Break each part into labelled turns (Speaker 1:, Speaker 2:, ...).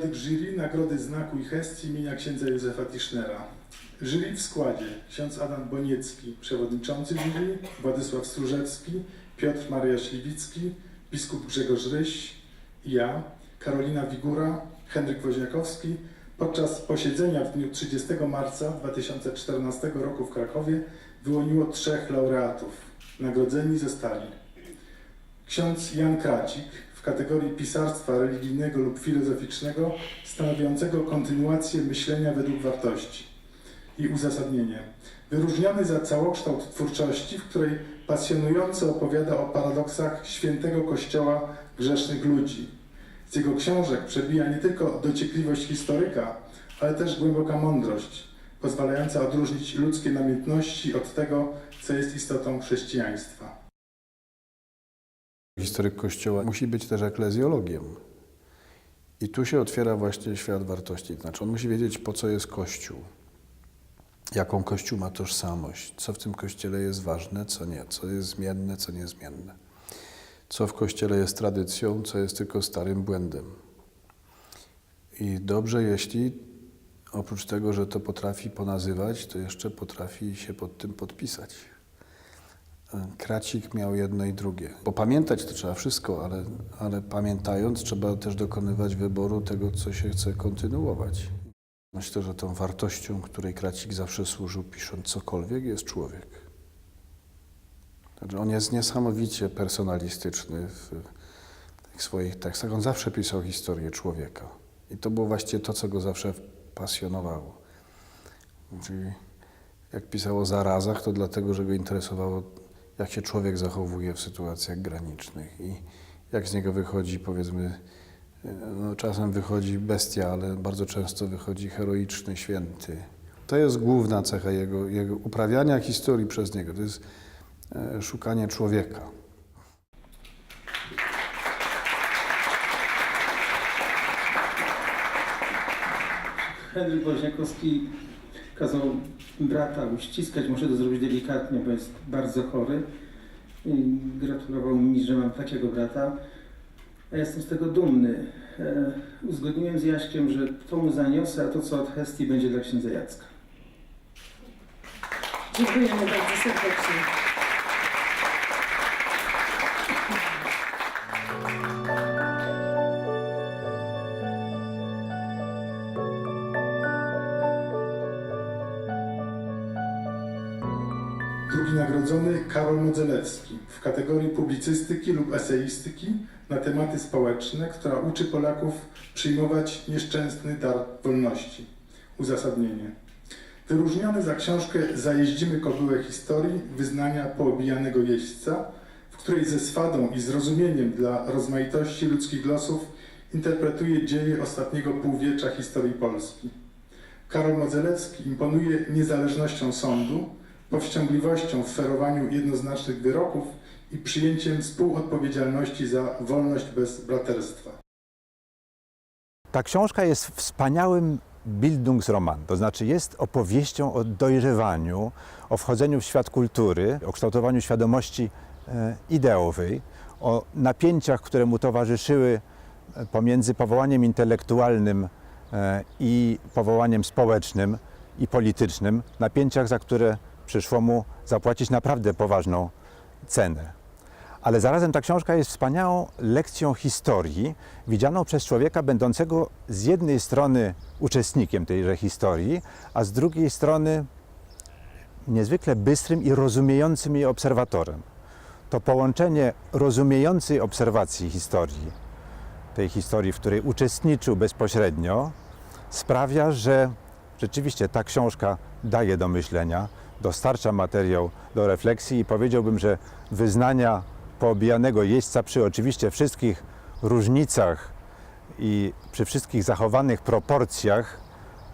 Speaker 1: Według jury Nagrody Znaku i Hestii imienia księdza Józefa Tischnera. Jury w składzie ksiądz Adam Boniecki, przewodniczący jury, Władysław Strużewski, Piotr Maria Śliwicki, biskup Grzegorz Ryś ja, Karolina Wigura, Henryk Woźniakowski, podczas posiedzenia w dniu 30 marca 2014 roku w Krakowie wyłoniło trzech laureatów. Nagrodzeni zostali ksiądz Jan Kracik kategorii pisarstwa religijnego lub filozoficznego stanowiącego kontynuację myślenia według wartości i uzasadnienie. Wyróżniony za całokształt twórczości, w której pasjonująco opowiada o paradoksach świętego Kościoła grzesznych ludzi. Z jego książek przebija nie tylko dociekliwość historyka, ale też głęboka mądrość, pozwalająca odróżnić ludzkie namiętności od tego, co jest istotą chrześcijaństwa.
Speaker 2: Historyk Kościoła musi być też eklezjologiem. I tu się otwiera właśnie świat wartości. Znaczy, on musi wiedzieć, po co jest Kościół, jaką Kościół ma tożsamość, co w tym Kościele jest ważne, co nie, co jest zmienne, co niezmienne, co w Kościele jest tradycją, co jest tylko starym błędem. I dobrze, jeśli oprócz tego, że to potrafi ponazywać, to jeszcze potrafi się pod tym podpisać. Kracik miał jedno i drugie. Bo pamiętać to trzeba wszystko, ale, ale pamiętając trzeba też dokonywać wyboru tego, co się chce kontynuować. Myślę, że tą wartością, której Kracik zawsze służył, pisząc cokolwiek, jest człowiek. Znaczy on jest niesamowicie personalistyczny w tych swoich tekstach. On zawsze pisał historię człowieka. I to było właściwie to, co go zawsze pasjonowało. Czyli jak pisał o zarazach, to dlatego, że go interesowało jak się człowiek zachowuje w sytuacjach granicznych i jak z niego wychodzi, powiedzmy, no czasem wychodzi bestia, ale bardzo często wychodzi heroiczny, święty. To jest główna cecha jego, jego uprawiania historii przez niego. To jest e, szukanie człowieka.
Speaker 3: Henryk Woźniakowski kazał brata uściskać, muszę to zrobić delikatnie, bo jest bardzo chory. I gratulował mi, że mam takiego brata. A jestem z tego dumny. E, uzgodniłem z Jaśkiem, że to mu zaniosę, a to co od Hestii będzie dla księdza Jacka.
Speaker 4: Dziękujemy bardzo serdecznie.
Speaker 1: Karol Modzelewski w kategorii publicystyki lub eseistyki na tematy społeczne, która uczy Polaków przyjmować nieszczęsny dar wolności. Uzasadnienie. Wyróżniony za książkę Zajeździmy kobyłę historii wyznania poobijanego jeźdźca, w której ze swadą i zrozumieniem dla rozmaitości ludzkich losów interpretuje dzieje ostatniego półwiecza historii Polski. Karol Modzelewski imponuje niezależnością sądu, powściągliwością w ferowaniu jednoznacznych wyroków i przyjęciem współodpowiedzialności za wolność bez braterstwa.
Speaker 5: Ta książka jest wspaniałym Bildungsroman, to znaczy jest opowieścią o dojrzewaniu, o wchodzeniu w świat kultury, o kształtowaniu świadomości e, ideowej, o napięciach, które mu towarzyszyły e, pomiędzy powołaniem intelektualnym e, i powołaniem społecznym i politycznym, napięciach, za które przyszło mu zapłacić naprawdę poważną cenę. Ale zarazem ta książka jest wspaniałą lekcją historii, widzianą przez człowieka będącego z jednej strony uczestnikiem tejże historii, a z drugiej strony niezwykle bystrym i rozumiejącym jej obserwatorem. To połączenie rozumiejącej obserwacji historii, tej historii, w której uczestniczył bezpośrednio, sprawia, że rzeczywiście ta książka daje do myślenia, dostarcza materiał do refleksji i powiedziałbym, że wyznania poobijanego jeźdźca przy oczywiście wszystkich różnicach i przy wszystkich zachowanych proporcjach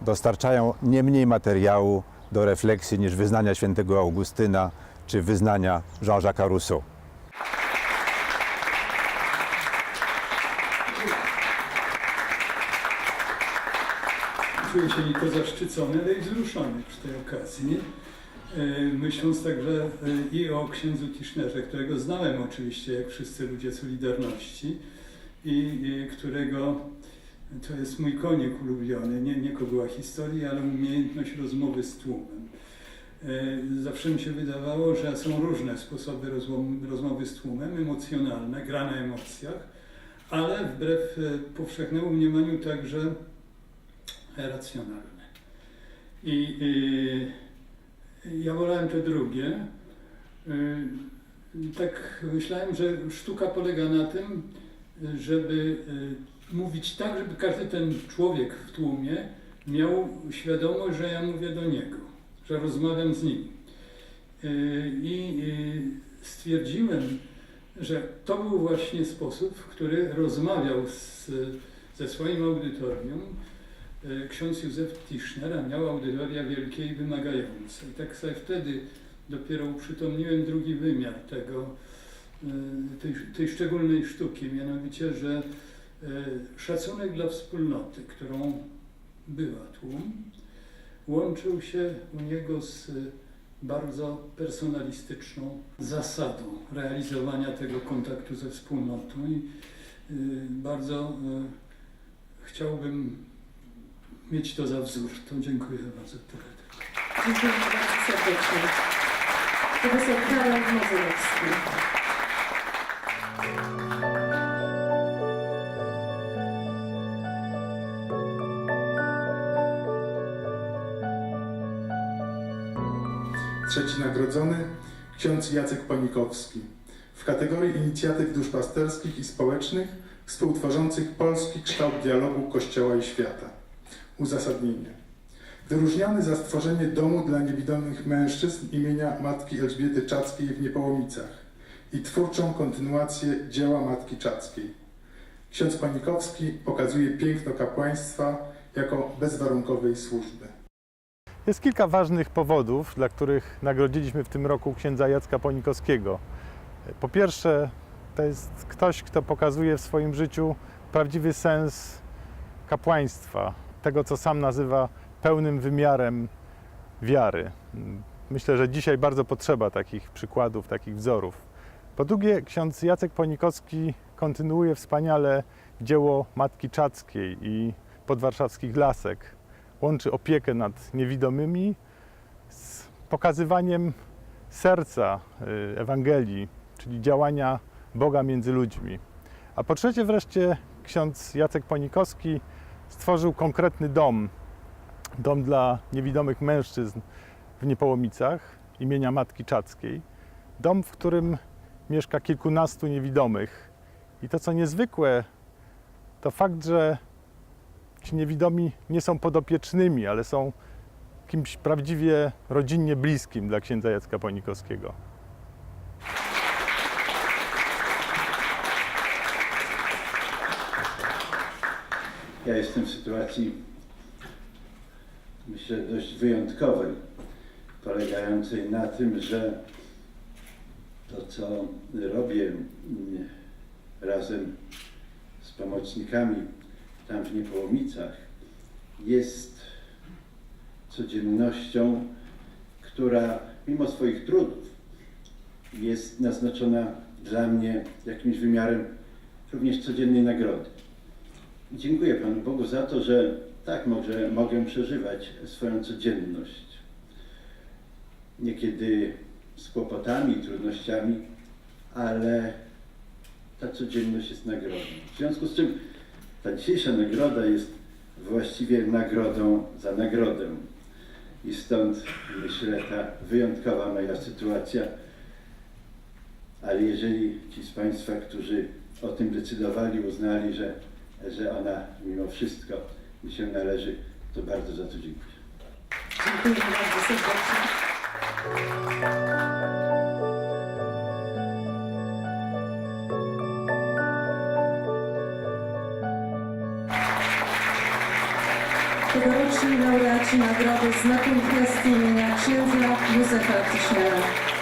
Speaker 5: dostarczają nie mniej materiału do refleksji niż wyznania świętego Augustyna czy wyznania Jean-Jacques Rousseau.
Speaker 6: Czuję się nie zaszczycony, ale i wzruszony przy tej okazji. E, Myśląc także e, i o księdzu Tischnerze, którego znałem oczywiście, jak wszyscy ludzie Solidarności, i i którego To jest mój konik ulubiony, nie, nie koguła historii, ale umiejętność rozmowy z tłumem. E, Zawsze mi się wydawało, że są różne sposoby rozmo- rozmowy z tłumem, emocjonalne, gra na emocjach, ale wbrew e, powszechnemu mniemaniu także racjonalne. I y, ja wolałem te drugie. Y, tak myślałem, że sztuka polega na tym, żeby y, mówić tak, żeby każdy ten człowiek w tłumie miał świadomość, że ja mówię do niego, że rozmawiam z nim. Y, I stwierdziłem, że to był właśnie sposób, w który rozmawiał z, ze swoim audytorium. Y, Ksiądz Józef Tischner miał audytoria wielkie i wymagające. I tak sobie wtedy dopiero uprzytomniłem drugi wymiar tego, y, tej, tej szczególnej sztuki, mianowicie, że y, szacunek dla wspólnoty, którą była tłum, łączył się u niego z bardzo personalistyczną zasadą realizowania tego kontaktu ze wspólnotą i y, bardzo y, chciałbym mieć to za wzór. To dziękuję bardzo. Tyle.
Speaker 4: Dziękuję bardzo serdecznie. Profesor Karol Modzelewski.
Speaker 1: Trzeci nagrodzony ksiądz Jacek Panikowski w kategorii inicjatyw duszpasterskich i społecznych współtworzących polski kształt dialogu Kościoła i świata. Uzasadnienie. Wyróżniony za stworzenie domu dla niewidomych mężczyzn imienia Matki Elżbiety Czackiej w Niepołomicach i twórczą kontynuację dzieła Matki Czackiej. Ksiądz Panikowski pokazuje piękno kapłaństwa jako bezwarunkowej służby.
Speaker 7: Jest kilka ważnych powodów, dla których nagrodziliśmy w tym roku księdza Jacka Ponikowskiego. Po pierwsze, to jest ktoś, kto pokazuje w swoim życiu prawdziwy sens kapłaństwa, tego co sam nazywa pełnym wymiarem wiary. Myślę, że dzisiaj bardzo potrzeba takich przykładów, takich wzorów. Po drugie, ksiądz Jacek Ponikowski kontynuuje wspaniale dzieło Matki Czackiej i podwarszawskich lasek łączy opiekę nad niewidomymi z pokazywaniem serca y, Ewangelii, czyli działania Boga między ludźmi. A po trzecie wreszcie ksiądz Jacek Ponikowski stworzył konkretny dom, dom dla niewidomych mężczyzn w Niepołomicach imienia Matki Czackiej. Dom, w którym mieszka kilkunastu niewidomych. I to co niezwykłe, to fakt, że ci niewidomi nie są podopiecznymi, ale są kimś prawdziwie rodzinnie bliskim dla księdza Jacka Ponikowskiego.
Speaker 8: Ja jestem w sytuacji, myślę, dość wyjątkowej, polegającej na tym, że to, co robię mm, razem z pomocnikami tam w Niepołomicach, jest codziennością, która mimo swoich trudów jest naznaczona dla mnie jakimś wymiarem również codziennej nagrody. Dziękuję Panu Bogu za to, że tak może, mogę przeżywać swoją codzienność. Niekiedy z kłopotami trudnościami, ale ta codzienność jest nagrodą. W związku z czym ta dzisiejsza nagroda jest właściwie nagrodą za nagrodę. I stąd myślę ta wyjątkowa moja sytuacja. Ale jeżeli ci z Państwa, którzy o tym decydowali, uznali, że, że ona mimo wszystko mi się należy, to bardzo za to dziękuję.
Speaker 4: Dziękuję bardzo serdecznie. Tegoroczni laureaci nagrody znakiem kwestii imienia księdza Józefa Tischnera.